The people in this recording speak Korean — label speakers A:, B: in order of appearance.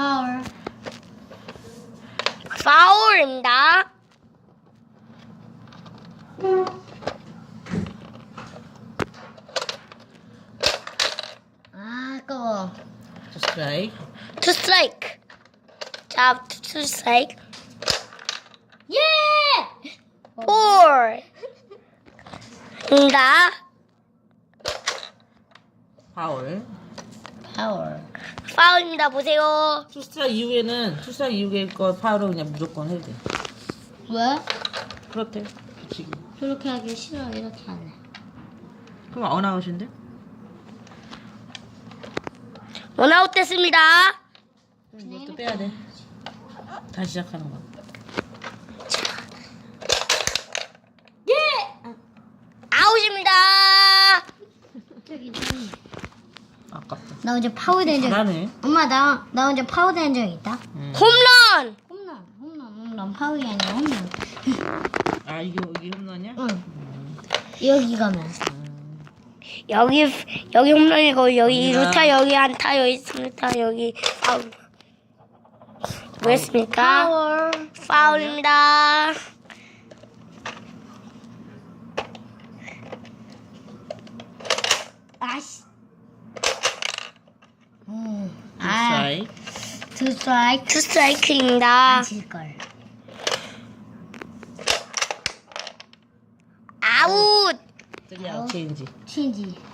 A: 파울.
B: 파울입니다.
A: 아, 아까워.
C: 스트라이크.
B: 투 스트라이크. 자, 투 스트라이크.
A: 예!
B: 볼. 입니다.
C: 파울.
A: 파울.
B: 파울입니다. 보세요.
C: 투스트라이크 이후에는 투스트라이크 이후에 거 파울은 그냥 무조건 해도 돼.
A: 왜?
C: 그렇대. 지금.
A: 그렇게 하기 싫어. 이렇게 하네.
C: 그럼 어나웃인데?
B: 원아웃 됐습니다.
C: 이것도 빼야 돼. 다시 시작하는 거야.
A: 예!
B: 아웃입니다.
A: 저기 있네.
C: 아깝다.
A: 나 어제 파울 된 적.
C: 잘하네.
A: 엄마 나 나 어제 파울 된적 있다.
C: 음.
B: 홈런.
A: 홈런, 홈런, 홈런. 파울이 아니라 홈런.
C: 아 이게 이게 홈런이야?
A: 응. 여기 가면.
C: 음.
B: 여기 여기 홈런이고 여기
C: 아니야.
B: 루타 여기 안타 여기 스루타 여기 파울. 뭐였습니까?
A: 파울.
B: 파울입니다.
A: 아씨. 음. 아,
C: 스트라이크.
A: 두 스트라이크.
B: 투 스트라이크입니다.
A: 안칠 걸.
B: 아웃.
C: 아웃 체인지.
A: 치지.